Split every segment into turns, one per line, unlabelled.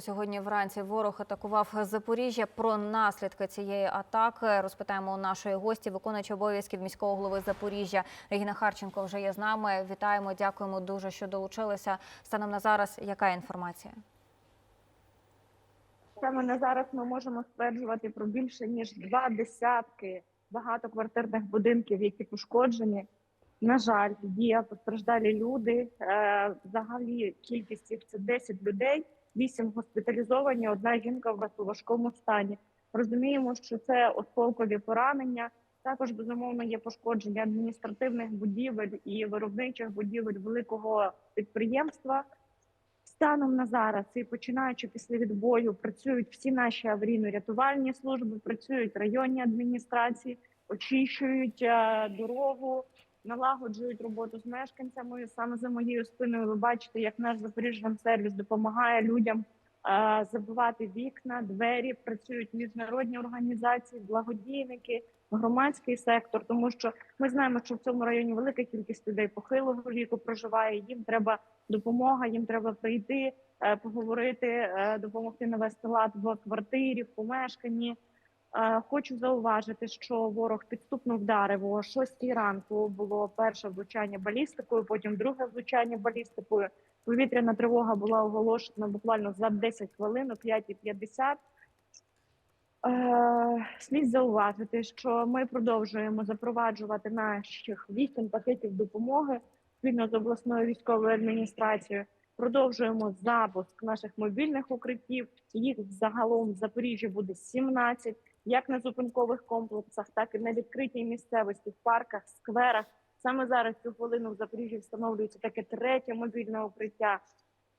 Сьогодні вранці ворог атакував Запоріжжя. Про наслідки цієї атаки розпитаємо у нашої гості, виконуючи обов'язків міського голови Запоріжжя. Регіна Харченко вже є з нами. Вітаємо, дякуємо дуже, що долучилися. Станом на зараз, яка інформація?
Саме на зараз ми можемо стверджувати про більше ніж два десятки багатоквартирних будинків, які пошкоджені. На жаль, є постраждалі люди. Е, Взагалі кількість їх це 10 людей, 8 госпіталізовані, одна жінка в важкому стані. Розуміємо, що це осколкові поранення. Також безумовно є пошкодження адміністративних будівель і виробничих будівель великого підприємства. Станом на зараз і починаючи після відбою, працюють всі наші аварійно-рятувальні служби, працюють районні адміністрації, очищують е, дорогу, налагоджують роботу з мешканцями. Саме за моєю спиною ви бачите, як наш сервіс допомагає людям е, забивати вікна, двері. Працюють міжнародні організації, благодійники, громадський сектор, тому що ми знаємо, що в цьому районі велика кількість людей похилого віку проживає. Їм треба допомога, їм треба прийти, е, поговорити, е, допомогти навести лад в квартирі, в помешканні. Хочу зауважити, що ворог підступно вдарив о 6 ранку. Було перше влучання балістикою, потім друге влучання балістикою. Повітряна тривога була оголошена буквально за 10 хвилин, о 5.50. Е, Слід зауважити, що ми продовжуємо запроваджувати наших вісім пакетів допомоги спільно з обласною військовою адміністрацією. Продовжуємо запуск наших мобільних укриттів. Їх загалом в Запоріжжі буде 17, як на зупинкових комплексах, так і на відкритій місцевості, в парках, скверах. Саме зараз цю хвилину в Запоріжжі встановлюється таке третє мобільне укриття.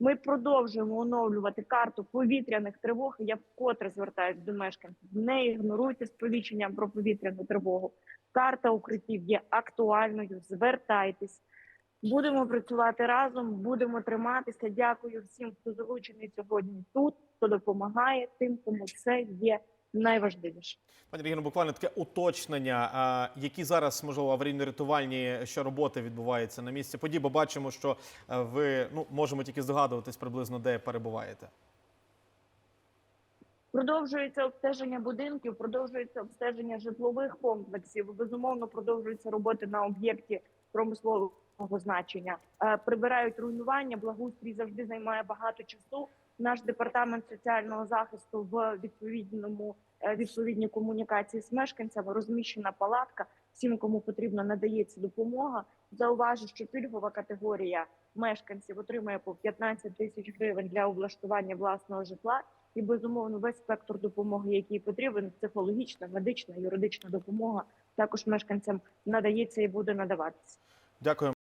Ми продовжуємо оновлювати карту повітряних тривог. Я вкотре звертаюся до мешканців. Не ігноруйте сповіщення про повітряну тривогу. Карта укриттів є актуальною. Звертайтесь. Будемо працювати разом, будемо триматися. Дякую всім, хто залучений сьогодні тут, хто допомагає тим, кому це є найважливіше.
Пані Регіно, буквально таке уточнення. А, які зараз можливо аварійно-рятувальні що роботи відбуваються на місці події? Бо бачимо, що е, ви ну можемо тільки здогадуватись приблизно, де перебуваєте.
Продовжується обстеження будинків, продовжується обстеження житлових комплексів. Безумовно, продовжуються роботи на об'єкті промислового значення. Е, Прибирають руйнування. Благоустрій завжди займає багато часу. Наш департамент соціального захисту в відповідному е, відповідній комунікації з мешканцями розміщена палатка. Всім, кому потрібно, надається допомога. Зауважу, що пільгова категорія мешканців отримує по 15 тисяч гривень для облаштування власного житла. І безумовно весь спектр допомоги, який потрібен, психологічна, медична, юридична допомога, також мешканцям надається і буде надаватися.
Дякую.